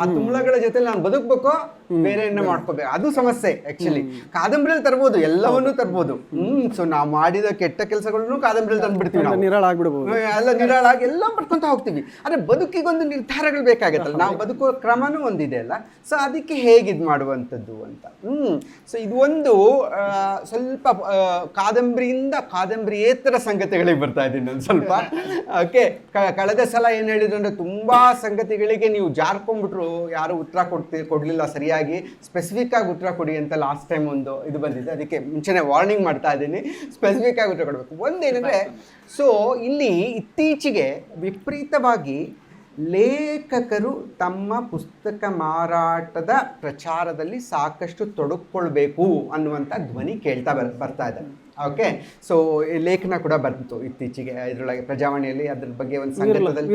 ಆ ತುಂಬಳಗಳ ಜೊತೆ ನಾನು ಬದುಕ್ಬೇಕು? ಬೇರೆ ಎಣ್ಣೆ ಮಾಡ್ಕೋಬೇಕು ಅದು ಸಮಸ್ಯೆ ಆಕ್ಚುಲಿ ಕಾದಂಬರಿಯಲ್ಲಿ ತರ್ಬೋದು ಎಲ್ಲವನ್ನೂ ತರ್ಬೋದು. ಹ್ಮ್ ಸೊ ನಾವು ಮಾಡಿದ ಕೆಟ್ಟ ಕೆಲಸಗಳನ್ನು ಕಾದಂಬರಿಯಲ್ಲಿ ತಂದ್ಬಿಡ್ತೀವಿ ನಾವು. ನಿರಾಳ ಆಗ್ಬಿಡ್ಬೋದು. ಎಲ್ಲ ನಿರಾಳಾಗಿ ಎಲ್ಲ ಬರ್ಕೊಂತ ಹೋಗ್ತೀವಿ. ಆದ್ರೆ ಬದುಕಿಗೊಂದು ನಿರ್ಧಾರಗಳು ಬೇಕಾಗತ್ತಲ್ಲ. ನಾವು ಬದುಕುವ ಕ್ರಮನೂ ಒಂದಿದೆ ಅಲ್ಲ. ಸೊ ಅದಕ್ಕೆ ಹೇಗೆ ಇದು ಮಾಡುವಂಥದ್ದು ಅಂತ. ಹ್ಮ್ ಸೊ ಇದು ಒಂದು ಸ್ವಲ್ಪ ಕಾದಂಬರಿಯಿಂದ ಕಾದಂಬರಿಯೇತರ ಸಂಗತಿಗಳಿಗೆ ಬರ್ತಾ ಇದ್ದೀನಿ ನಾನು ಸ್ವಲ್ಪ. ಓಕೆ ಕಳೆದ ಸಲ ಏನು ಹೇಳಿದ್ರು ಅಂದ್ರೆ ತುಂಬಾ ಸಂಗತಿಗಳಿಗೆ ನೀವು ಜಾರ್ಕೊಂಡ್ಬಿಟ್ರು. ಯಾರು ಉತ್ತರ ಕೊಡ್ತಿ, ಕೊಡಲಿಲ್ಲ ಸರಿಯಾಗಿ ಸ್ಪೆಸಿಫಿಕ್ ಆಗಿ ಉತ್ತರ ಕೊಡಿ ಅಂತ ಲಾಸ್ಟ್ ಟೈಮ್ ಒಂದು ಇದು ಬಂದಿದೆ. ಅದಕ್ಕೆ ಮುಂಚೆನೆ ವಾರ್ನಿಂಗ್ ಮಾಡ್ತಾ ಇದ್ದೀನಿ. ಸ್ಪೆಸಿಫಿಕ್ ಆಗಿ ಉತ್ತರ ಕೊಡಬೇಕು. ಒಂದೇನಂದ್ರೆ ಸೊ ಇಲ್ಲಿ ಇತ್ತೀಚೆಗೆ ವಿಪರೀತವಾಗಿ ಲೇಖಕರು ತಮ್ಮ ಪುಸ್ತಕ ಮಾರಾಟದ ಪ್ರಚಾರದಲ್ಲಿ ಸಾಕಷ್ಟು ತೊಡಗಿಕೊಳ್ಬೇಕು ಅನ್ನುವಂಥ ಧ್ವನಿ ಕೇಳ್ತಾ ಬರ್, ಬರ್ತಾ ಇದೆ. ಓಕೆ ಸೊ ಲೇಖನ ಕೂಡ ಬರ್ತಿತ್ತು ಇತ್ತೀಚೆಗೆ ಇದರೊಳಗೆ ಪ್ರಜಾವಾಣಿಯಲ್ಲಿ. ಅದ್ರ ಬಗ್ಗೆ ಒಂದು ಸಂದರ್ಭದಲ್ಲಿ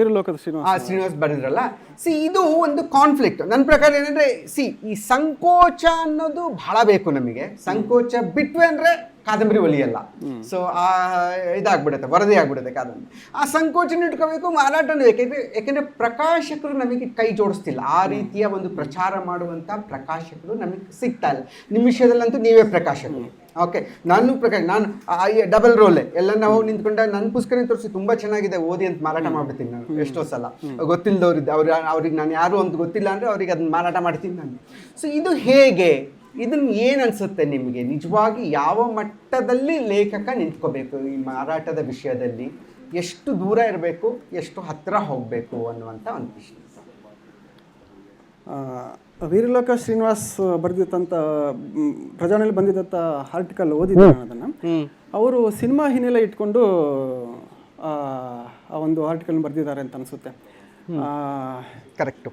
ಶ್ರೀನಿವಾಸ. ಆ ಶ್ರೀನಿವಾಸ್ ಬರೆದ್ರಲ್ಲ ಸಿ ಇದು ಒಂದು ಕಾನ್ಫ್ಲಿಕ್ಟ್ ನನ್ನ ಪ್ರಕಾರ ಏನಂದ್ರೆ ಸಿ ಈ ಸಂಕೋಚ ಅನ್ನೋದು ಬಹಳ ಬೇಕು ನಮಗೆ. ಸಂಕೋಚ ಬಿಟ್ವೆ ಅಂದ್ರೆ ಕಾದಂಬರಿ ಒಲಿಯಲ್ಲ. ಸೊ ಆ ಇದಾಗ್ಬಿಡುತ್ತೆ ವರದಿ ಆಗ್ಬಿಡುತ್ತೆ ಕಾದಂಬರಿ. ಆ ಸಂಕೋಚನ ಇಟ್ಕೋಬೇಕು ಮಾರಾಟನೂ ಯಾಕೆಂದ್ರೆ ಯಾಕೆಂದ್ರೆ ಪ್ರಕಾಶಕರು ನಮಗೆ ಕೈ ಜೋಡಿಸ್ತಿಲ್ಲ. ಆ ರೀತಿಯ ಒಂದು ಪ್ರಚಾರ ಮಾಡುವಂತ ಪ್ರಕಾಶಕರು ನಮಗೆ ಸಿಗ್ತಾ ಇಲ್ಲ. ನಿಮಿಷದಲ್ಲಂತೂ ನೀವೇ ಪ್ರಕಾಶಕರು. ಓಕೆ ನಾನು ಪ್ರಕಾಶ ನಾನು ಡಬಲ್ ರೋಲೆ. ಎಲ್ಲ ನಾವು ನಿಂತ್ಕೊಂಡ ನನ್ನ ಪುಸ್ತಕನೇ ತೋರಿಸಿ ತುಂಬಾ ಚೆನ್ನಾಗಿದೆ ಓದಿ ಅಂತ ಮಾರಾಟ ಮಾಡ್ಬಿಡ್ತೀನಿ ನಾನು ಎಷ್ಟೋ ಸಲ. ಗೊತ್ತಿಲ್ಲದವ್ರಿದ್ದೆ ಅವ್ರು ಅವ್ರಿಗೆ ನಾನು ಯಾರು ಅಂತ ಗೊತ್ತಿಲ್ಲ ಅಂದ್ರೆ ಅವ್ರಿಗೆ ಅದನ್ನ ಮಾರಾಟ ಮಾಡ್ತೀನಿ ನಾನು. ಸೊ ಇದು ಹೇಗೆ ಇದನ್ನ ಏನು ಅನ್ಸುತ್ತೆ ನಿಮಗೆ? ನಿಜವಾಗಿ ಯಾವ ಮಟ್ಟದಲ್ಲಿ ಲೇಖಕ ನಿಂತ್ಕೋಬೇಕು ಈ ಮಾರಾಟದ ವಿಷಯದಲ್ಲಿ? ಎಷ್ಟು ದೂರ ಇರಬೇಕು ಎಷ್ಟು ಹತ್ತಿರ ಹೋಗಬೇಕು ಅನ್ನುವಂಥ ಒಂದು ಪ್ರಶ್ನೆ. ಆ, ವೀರಲೋಕ ಶ್ರೀನಿವಾಸ್ ಬರೆದಿದ್ದಂಥ ಪ್ರಜಾನಲ್ಲಿ ಬಂದಿದ್ದಂಥ ಆರ್ಟಿಕಲ್ ಓದಿದ್ದೆ ನಾನು ಅದನ್ನು. ಅವರು ಸಿನಿಮಾ ಹಿನ್ನೆಲೆ ಇಟ್ಕೊಂಡು ಆ ಒಂದು ಆರ್ಟಿಕಲ್ ಬರೆದಿದ್ದಾರೆ ಅಂತ ಅನಿಸುತ್ತೆ. ಕರೆಕ್ಟು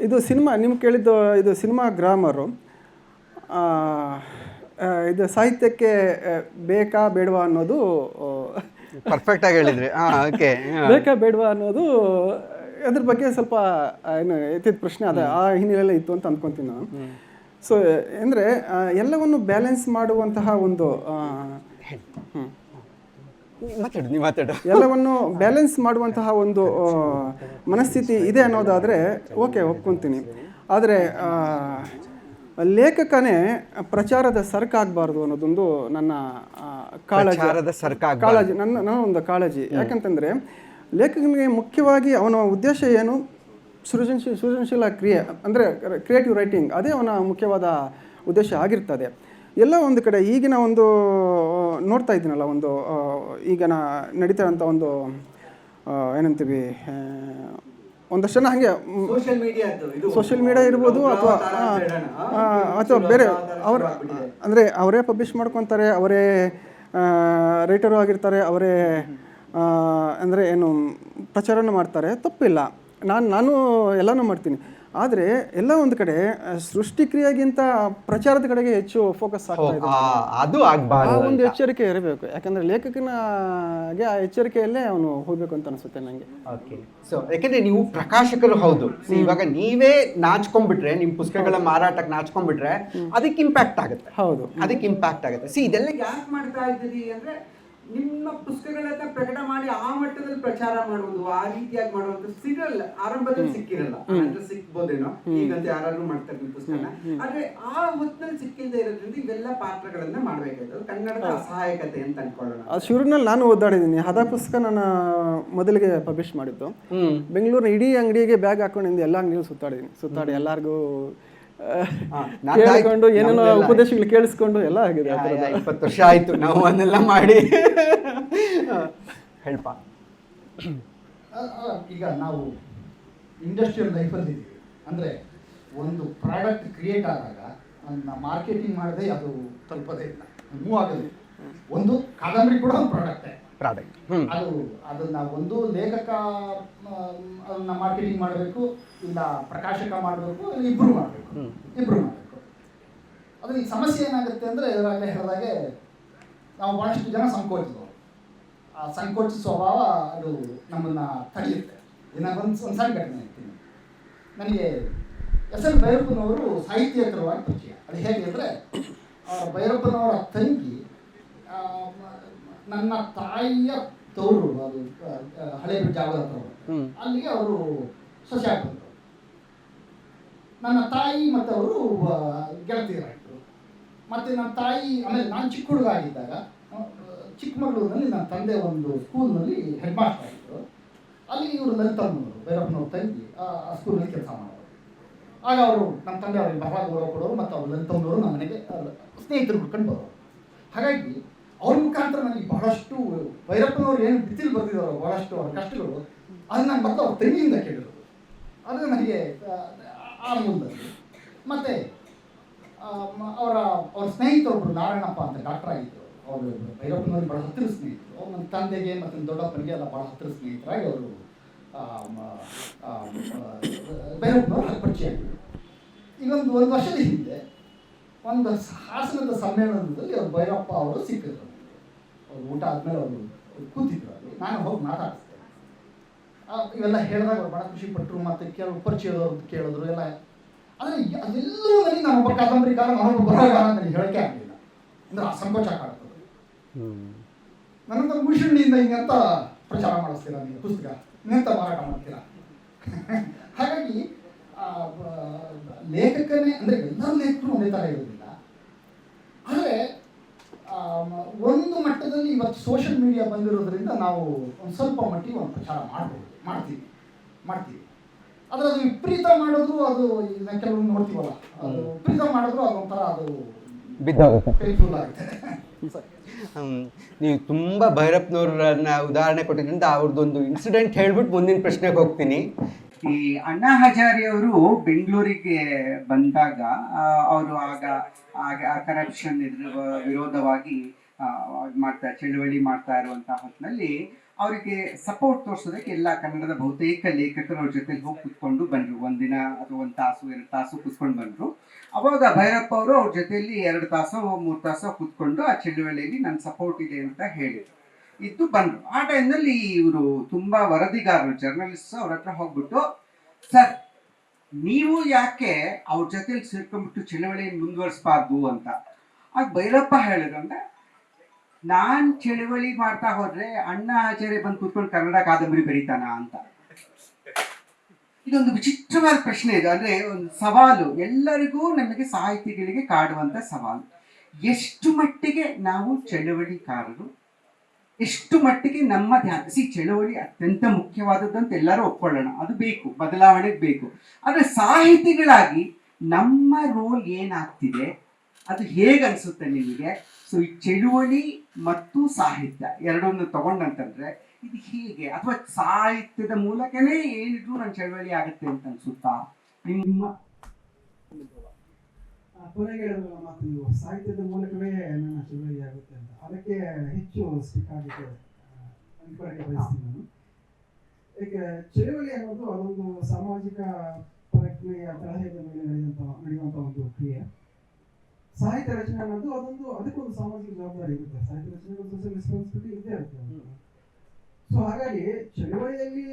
ಇದು ಸಿನಿಮಾ ನಿಮ್ಗೆ ಕೇಳಿದ್ದು ಇದು ಸಿನಿಮಾ ಗ್ರಾಮರು. ಇದು ಸಾಹಿತ್ಯಕ್ಕೆ ಬೇಕಾ ಬೇಡವಾ ಅನ್ನೋದು ಪರ್ಫೆಕ್ಟ್ ಆಗಿ ಹೇಳಿದ್ರಿ. ಹಾಂ ಓಕೆ ಬೇಕಾ ಬೇಡವಾ ಅನ್ನೋದು ಅದ್ರ ಬಗ್ಗೆ ಸ್ವಲ್ಪ ಏನು ಎತ್ತಿದ ಪ್ರಶ್ನೆ ಅದ. ಆ ಹಿನ್ನೆಲೆ ಇತ್ತು ಅಂತ ಅಂದ್ಕೊಂತೀನಿ ನಾನು. ಸೊ ಅಂದರೆ ಎಲ್ಲವನ್ನು ಬ್ಯಾಲೆನ್ಸ್ ಮಾಡುವಂತಹ ಒಂದು ನೀವು ಮಾತಾಡು. ಎಲ್ಲವನ್ನು ಬ್ಯಾಲೆನ್ಸ್ ಮಾಡುವಂತಹ ಒಂದು ಮನಸ್ಥಿತಿ ಇದೆ ಅನ್ನೋದಾದರೆ ಓಕೆ ಒಪ್ಕೊತೀನಿ. ಆದರೆ ಲೇಖಕನೇ ಪ್ರಚಾರದ ಸರಕಾಗಬಾರ್ದು ಅನ್ನೋದೊಂದು ನನ್ನ ಕಾಳಜಿ. ಕಾಳಜಿ. ನನ್ನ ನನ್ನ ಒಂದು ಕಾಳಜಿ. ಯಾಕಂತಂದರೆ ಲೇಖಕನಿಗೆ ಮುಖ್ಯವಾಗಿ ಅವನ ಉದ್ದೇಶ ಏನು? ಸೃಜನಶೀಲ ಸೃಜನಶೀಲ ಕ್ರಿಯೆ ಅಂದರೆ ಕ್ರಿಯೇಟಿವ್ ರೈಟಿಂಗ್ ಅದೇ ಅವನ ಮುಖ್ಯವಾದ ಉದ್ದೇಶ ಆಗಿರ್ತದೆ. ಎಲ್ಲ ಒಂದು ಕಡೆ ಈಗಿನ ಒಂದು ನೋಡ್ತಾ ಇದ್ದೀನಲ್ಲ ಒಂದು ಈಗಿನ ಈಗ ನಡೀತಾ ಇರೋಂಥ ಒಂದು ಏನಂತೀವಿ ಒಂದಷ್ಟು ಜನ ಹಾಗೆ ಸೋಷಿಯಲ್ ಮೀಡಿಯಾ ಇರ್ಬೋದು ಅಥವಾ ಅಥವಾ ಬೇರೆ ಅವ್ರ ಅಂದರೆ ಅವರೇ ಪಬ್ಲಿಷ್ ಮಾಡ್ಕೊತಾರೆ ಅವರೇ ರೈಟರು ಆಗಿರ್ತಾರೆ ಅವರೇ ಅಂದರೆ ಏನು ಪ್ರಚಾರನೂ ಮಾಡ್ತಾರೆ ತಪ್ಪಿಲ್ಲ. ನಾನು ನಾನು ಎಲ್ಲನೂ ಮಾಡ್ತೀನಿ. ಆದರೆ ಎಲ್ಲ ಒಂದು ಕಡೆ ಸೃಷ್ಟಿಕ್ರಿಯೆಗಿಂತ ಪ್ರಚಾರದ ಕಡೆಗೆ ಹೆಚ್ಚು ಫೋಕಸ್ ಆಗ್ತಾ ಇದೆ. ಅದು ಒಂದು ಎಚ್ಚರಿಕೆ ಇರಬೇಕು. ಯಾಕಂದ್ರೆ ಲೇಖಕನಿಗೆ ಆ ಎಚ್ಚರಿಕೆಯಲ್ಲೇ ಅವನು ಹೋಗ್ಬೇಕು ಅಂತ ಅನಿಸುತ್ತೆ ನನಗೆ ಓಕೆ ಸೊ ಯಾಕಂದ್ರೆ ನೀವು ಪ್ರಕಾಶಕರು ಹೌದು. ಇವಾಗ ನೀವೇ ನಾಚ್ಕೊಂಡ್ಬಿಟ್ರೆ ನಿಮ್ ಪುಸ್ತಕಗಳ ಮಾರಾಟಕ್ಕೆ ನಾಚ್ಕೊಂಡ್ಬಿಟ್ರೆ ಅದಕ್ಕೆ ಇಂಪ್ಯಾಕ್ಟ್ ಆಗುತ್ತೆ. ಹೌದು. ಅದಕ್ಕೆ ಇಂಪ್ಯಾಕ್ಟ್ ಆಗುತ್ತೆ. ಸಿ ಇದೆಲ್ಲ ಯಾಕೆ ಮಾಡ್ತಾ ಇದ್ದೀರಿ ಅಂದ್ರೆ ನಿಮ್ಮ ಪುಸ್ತಕಗಳನ್ನ ಪ್ರಕಟ ಮಾಡಿ ಆ ಮಟ್ಟದಲ್ಲಿ ಪ್ರಚಾರ ಮಾಡುವುದು ಆ ರೀತಿಯಾಗಿ ಮಾಡುವಂತ ಸಿಗಲ್ಲ. ಆರಂಭದಲ್ಲಿ ಸಿಕ್ಕಿರಲ್ಲ. ಅಂದ್ರೆ ಸಿಕ್ಬೋದೇನೋ ಈಗಂತ ಯಾರು ಮಾಡ್ತಾರೆ ನಿಮ್ಮ ಪುಸ್ತಕನ ಆದ್ರೆ ಆ ಹೊತ್ತಿನಲ್ಲಿ ಸಿಕ್ಕಿಲ್ಲದೆ ಇರೋದ್ರಿಂದ ಇವೆಲ್ಲ ಪಾತ್ರಗಳನ್ನ ಮಾಡ್ಬೇಕಾಯ್ತು ಕನ್ನಡದ ಅಸಹಾಯಕತೆ ಅಂತ ಅನ್ಕೊಳ್ಳೋಣ. ಆ ಶಿವರಿನಲ್ಲಿ ನಾನು ಓದಾಡಿದ್ದೀನಿ ಹದ ಪುಸ್ತಕ ನಾನು ಮೊದಲಿಗೆ ಪಬ್ಲಿಷ್ ಮಾಡಿದ್ದು. ಬೆಂಗಳೂರಿನ ಇಡೀ ಅಂಗಡಿಗೆ ಬ್ಯಾಗ್ ಹಾಕೊಂಡು ಎಲ್ಲ ಅಂಗಡಿಗಳು ಸುತ್ತಾಡಿದ್ದೀನಿ. ಸುತ್ತಾಡಿ ಎಲ್ಲರಿಗೂ. ಕೇಳಿಕೊಂಡು ಏನೇನೋ ಉಪದೇಶಗಳು ಕೇಳಿಸ್ಕೊಂಡು ಎಲ್ಲ ಆಗಿದೆ ಇಪ್ಪತ್ತು ವರ್ಷ ಆಯ್ತು ನಾವು ಅದನ್ನೆಲ್ಲ ಮಾಡಿ. ಹೇಳ್ಪ. ಈಗ ನಾವು ಇಂಡಸ್ಟ್ರಿಯಲ್ ಲೈಫಲ್ಲಿ ಇದ್ದೀವಿ. ಅಂದರೆ ಒಂದು ಪ್ರಾಡಕ್ಟ್ ಕ್ರಿಯೇಟ್ ಆದಾಗ ಅದನ್ನ ಮಾರ್ಕೆಟಿಂಗ್ ಮಾಡದೆ ಅದು ತಲುಪೋದೇ ಇಲ್ಲ. ಮೂವ್ ಆಗೋದಿಲ್ಲ ಒಂದು ಕಾದಂಬರಿ ಕೂಡ ಒಂದು ಪ್ರಾಡಕ್ಟೇ ಪ್ರಾಡಕ್ಟ್ ಅದು ಅದನ್ನ ಒಂದು ಲೇಖಕ ಅದನ್ನ ಮಾರ್ಕೆಟಿಂಗ್ ಮಾಡಬೇಕು ಇಲ್ಲ ಪ್ರಕಾಶಕ ಮಾಡಬೇಕು ಇಬ್ರು ಮಾಡಬೇಕು. ಇಬ್ರು ಮಾಡಬೇಕು. ಅದು ಈ ಸಮಸ್ಯೆ ಏನಾಗುತ್ತೆ ಅಂದರೆ ಇದರಾಗಲೇ ಹೇಳಿದಾಗೆ ನಾವು ಭಾಳಷ್ಟು ಜನ ಸಂಕೋಚಿತರು ಆ ಸಂಕೋಚ ಸ್ವಭಾವ ಅದು ನಮ್ಮನ್ನು ತಡೆಯುತ್ತೆ ಒಂದು ಒಂದು ಸಣ್ಣ ಘಟನೆ ಹೇಳ್ತೀನಿ. ನನಗೆ ಎಸ್ ಎಲ್ ಭೈರಪ್ಪನವರು ಸಾಹಿತ್ಯೇತರವಾಗಿ ಪರಿಚಯ. ಅದು ಹೇಗೆ ಅಂದರೆ ಭೈರಪ್ಪನವರ ತಂಗಿ ನನ್ನ ತಾಯಿಯ ತವರು ಅದು ಹಳೆ ಜಾಗದ ಹತ್ರ ಅಲ್ಲಿಗೆ ಅವರು ಸಸಿ ಬಂದರು. ನನ್ನ ತಾಯಿ ಮತ್ತು ಅವರು ಗೆಳತಿಯರಾಯಿತು ಮತ್ತು ನನ್ನ ತಾಯಿ ಆಮೇಲೆ ನಾನು ಚಿಕ್ಕ ಹುಡುಗ ಆಗಿದ್ದಾಗ ಚಿಕ್ಕಮಗಳೂರಿನಲ್ಲಿ ನನ್ನ ತಂದೆ ಒಂದು ಸ್ಕೂಲ್ನಲ್ಲಿ ಹೆಡ್ ಮಾಸ್ಟರ್ ಆಗಿದ್ದರು. ಅಲ್ಲಿ ಇವರು ಲಲಿತಮ್ಮನವರು ಭೈರಪ್ಪನವ್ರ ತಂಗಿ ಆ ಸ್ಕೂಲ್ನಲ್ಲಿ ಕೆಲಸ ಮಾಡೋರು. ಆಗ ಅವರು ನಮ್ಮ ತಂದೆ ಅವರಿಗೆ ಬಹಳ ಗೌರವ ಕೊಡೋರು ಮತ್ತು ಅವ್ರು ಲಲಿತಮ್ಮನವರು ನಮ್ಮ ಮನೆಗೆ ಸ್ನೇಹಿತರು ಹುಡ್ಕೊಂಡು ಬರೋರು. ಹಾಗಾಗಿ ಅವ್ರ ಮುಖಾಂತರ ನನಗೆ ಬಹಳಷ್ಟು ಭೈರಪ್ಪನವ್ರು ಏನು ಬಿತ್ತಿಲ್ ಬರ್ತಿದ್ದಾರೋ ಬಹಳಷ್ಟು ಅವ್ರ ಕಷ್ಟಗಳು ಅದನ್ನ ನಾನು ಮತ್ತೆ ಅವ್ರ ತಂಗಿಯಿಂದ ಕೇಳಿರೋದು. ಅದು ನನಗೆ ಆ, ಮತ್ತೆ ಅವರ ಅವ್ರ ಸ್ನೇಹಿತರೊಬ್ಬರು ನಾರಾಯಣಪ್ಪ ಅಂತ ಡಾಕ್ಟರ್ ಆಗಿದ್ದರು ಅವರು ಭೈರಪ್ಪನವ್ರಿಗೆ ಭಾಳ ಹತ್ತಿರ ಸ್ನೇಹಿತರು. ನನ್ನ ತಂದೆಗೆ ಮತ್ತು ನನ್ನ ದೊಡ್ಡಪ್ಪನಿಗೆ ಎಲ್ಲ ಭಾಳ ಹತ್ತಿರ ಸ್ನೇಹಿತರಾಗಿ ಅವರು ಭೈರಪ್ಪನವ್ರು ಪರಿಚಯ ಆಗಿದ್ದರು ಈಗೊಂದು ಒಂದು ವರ್ಷದ ಹಿಂದೆ ಒಂದು ಹಾಸನದ ಸಮ್ಮೇಳನದಲ್ಲಿ ಅವ್ರು ಭೈರಪ್ಪ ಅವರು ಸಿಕ್ಕಿದ್ರು. ಊಟ ಆದಮೇಲೆ ಅವರು ಕೂತಿದ್ರು ಅಲ್ಲಿ. ನಾನು ಹೋಗಿ ಮಾತಾಡಿಸ್ದೆ ಆ, ಇವೆಲ್ಲ ಹೇಳಿದಾಗ ಅವ್ರು ಭಾಳ ಖುಷಿ ಪಟ್ಟರು ಮತ್ತು ಕೆಲವು ಪರಿಚಯದವ್ರು ಕೇಳಿದ್ರು ಎಲ್ಲ. ಆದರೆ ಅದೆಲ್ಲರೂ ನನಗೆ ನಾನು ಒಬ್ಬ ಕಾದಂಬರಿಕಾರ ನಾನೊಬ್ಬ ಬರಹಗಾರ ಅಂತ ಹೇಳಕ್ಕೆ ಆಗಲಿಲ್ಲ. ಅಂದ್ರೆ ಆ ಸಂಕೋಚ ಕಾಡ್ತದೆ ನನ್ನಂತ ಭೂಷಣಿಯಿಂದ ಹಿಂಗಂತ ಪ್ರಚಾರ ಮಾಡಿಸ್ತೀರಾ ನೀವು ಪುಸ್ತಕ ನಿಂತ ಮಾರಾಟ ಮಾಡ್ತೀರಾ? ಹಾಗಾಗಿ ಲೇಖಕನೇ ಅಂದರೆ ಎಲ್ಲ ಲೇಖಕರು ಒಂದೇ ಥರ ಇರೋದಿಲ್ಲ ಆದರೆ ಒಂದು ಮಟ್ಟದಲ್ಲಿ ಇವತ್ತು ಸೋಷಿಯಲ್ ಮೀಡಿಯಾ ಬಂದಿರೋದ್ರಿಂದ ನಾವು ಒಂದು ಸ್ವಲ್ಪ ಮಟ್ಟಿಗೆ ಒಂದು ಪ್ರಚಾರ ಮಾಡ್ಬೋದು ಮಾಡ್ತೀವಿ ಮಾಡ್ತೀವಿ. ಆದರೆ ಅದು ವಿಪರೀತ ಮಾಡಿದ್ರು ಅದು ಈಗ ಕೆಲವೊಂದು ನೋಡ್ತೀವಲ್ಲ ಅದು ವಿಪರೀತ ಮಾಡಿದ್ರು ಅದೊಂಥರ ಅದು ಬಿದ್ದೋಗುತ್ತೆ. ಪೇನ್ಫುಲ್ ಆಗುತ್ತೆ. ನೀವು ತುಂಬ ಭೈರಪ್ಪನವ್ರನ್ನ ಉದಾಹರಣೆ ಕೊಟ್ಟಿದ್ದರಿಂದ ಅವ್ರದ್ದೊಂದು ಇನ್ಸಿಡೆಂಟ್ ಹೇಳ್ಬಿಟ್ಟು ಮುಂದಿನ ಪ್ರಶ್ನೆಗೆ ಹೋಗ್ತೀನಿ. ಈ ಅಣ್ಣಾ ಹಜಾರಿ ಅವರು ಬೆಂಗಳೂರಿಗೆ ಬಂದಾಗ ಅವರು ಆಗ ಆಗ ಕರಪ್ಷನ್ ಇದ್ರ ವಿರೋಧವಾಗಿ ಮಾಡ್ತಾ, ಚಳುವಳಿ ಮಾಡ್ತಾ ಇರುವಂತಹ ಹೊತ್ತಿನಲ್ಲಿ ಅವರಿಗೆ ಸಪೋರ್ಟ್ ತೋರಿಸೋದಕ್ಕೆ ಎಲ್ಲ ಕನ್ನಡದ ಬಹುತೇಕ ಲೇಖಕರು ಅವ್ರ ಜೊತೆ ಹೋಗಿ ಕುತ್ಕೊಂಡು ಬಂದರು. ಒಂದಿನ ಅಥವಾ ಒಂದು ತಾಸು, ಎರಡು ತಾಸು ಕುತ್ಕೊಂಡು ಬಂದರು. ಅವಾಗ ಭೈರಪ್ಪ ಅವರು ಅವ್ರ ಜೊತೆಯಲ್ಲಿ ಎರಡು ತಾಸೋ, ಮೂರು ತಾಸೋ ಕುತ್ಕೊಂಡು ಆ ಚಳುವಳಿಯಲ್ಲಿ ನನ್ನ ಸಪೋರ್ಟ್ ಇದೆ ಅಂತ ಹೇಳಿದ್ರು. ಇದ್ದು ಬಂದರು ಆ ಟೈಮ್ನಲ್ಲಿ ಇವರು ತುಂಬ ವರದಿಗಾರರು ಜರ್ನಲಿಸ್ಟ್ ಅವ್ರ ಹತ್ರ ಹೋಗ್ಬಿಟ್ಟು, ಸರ್, ನೀವು ಯಾಕೆ ಅವ್ರ ಜೊತೆಲಿ ಸೇರ್ಕೊಂಡ್ಬಿಟ್ಟು ಚಳವಳಿಯನ್ನು ಮುಂದುವರಿಸಬಾರ್ದು ಅಂತ? ಆಗ ಭೈರಪ್ಪ ಹೇಳಿದ್ರಂದ್ರೆ ನಾನ್ ಚಳುವಳಿ ಮಾಡ್ತಾ ಹೋದ್ರೆ ಅಣ್ಣ ಆಚಾರ್ಯ ಬಂದು ಕೂತ್ಕೊಂಡು ಕನ್ನಡ, ಕಾದಂಬರಿ ಬರೀತಾನ ಅಂತ? ಇದೊಂದು ವಿಚಿತ್ರವಾದ ಪ್ರಶ್ನೆ ಇದು. ಅಂದ್ರೆ ಒಂದು ಸವಾಲು. ಎಲ್ಲರಿಗೂ ನಮಗೆ ಸಾಹಿತಿಗಳಿಗೆ ಕಾಡುವಂತ ಸವಾಲು. ಎಷ್ಟು ಮಟ್ಟಿಗೆ ನಾವು ಚಳುವಳಿಕಾರರು ಎಷ್ಟು ಮಟ್ಟಿಗೆ ನಮ್ಮ ಧ್ಯಾನ ಸಿ ಚಳುವಳಿ ಅತ್ಯಂತ ಮುಖ್ಯವಾದದ್ದು ಅಂತ ಎಲ್ಲರೂ ಒಪ್ಕೊಳ್ಳೋಣ. ಅದು ಬೇಕು, ಬದಲಾವಣೆಗೆ ಬೇಕು. ಆದರೆ ಸಾಹಿತಿಗಳಾಗಿ ನಮ್ಮ ರೋಲ್ ಏನಾಗ್ತಿದೆ? ಅದು ಹೇಗೆ ಅನ್ಸುತ್ತೆ ನಿಮಗೆ? ಸೊ ಈ ಚಳುವಳಿ ಮತ್ತು ಸಾಹಿತ್ಯ ಎರಡನ್ನು ತಗೊಂಡಂತಂದ್ರೆ ಇದು ಹೀಗೆ? ಅಥವಾ ಸಾಹಿತ್ಯದ ಮೂಲಕನೇ ಏನಿದ್ರು ನನ್ನ ಚಳುವಳಿ ಆಗುತ್ತೆ ಅಂತ ಅನ್ಸುತ್ತಾ? ನಿಮ್ಮ ಕೊನೆಗೆ ಹೇಳಿದ್ರಲ್ಲ ಮತ್ತು ನೀವು ಸಾಹಿತ್ಯದ ಮೂಲಕವೇ ನನ್ನ ಚಳುವಳಿ ಆಗುತ್ತೆ ಅಂತ. ಅದಕ್ಕೆ ಹೆಚ್ಚು ಸ್ಟಿಕ್ ಆಗಿದೆ ಅನ್ಕೊಳ್ಳಕ್ಕೆ ಬಯಸ್ತೀನಿ ನಾನು. ಏಕೆ, ಚಳುವಳಿ ಅನ್ನೋದು ಅದೊಂದು ಸಾಮಾಜಿಕ ಪ್ರಕ್ರಿಯೆಯ ತಳಹದಿಯ ಮೇಲೆ ನಡೆಯುವಂಥ ನಡೆಯುವಂಥ ಒಂದು ಕ್ರಿಯೆ. ಸಾಹಿತ್ಯ ರಚನೆ ಅನ್ನೋದು ಅದೊಂದು, ಅದಕ್ಕೊಂದು ಸಾಮಾಜಿಕ ಜವಾಬ್ದಾರಿ ಇರುತ್ತೆ. ಸಾಹಿತ್ಯ ರಚನೆಗೆ ಸೋಷಿಯಲ್ ರೆಸ್ಪಾನ್ಸಿಬಿಲಿಟಿ ಇದ್ದೇ ಇರುತ್ತೆ ಸೊ ಹಾಗಾಗಿ ಚಳುವಳಿಯಲ್ಲಿ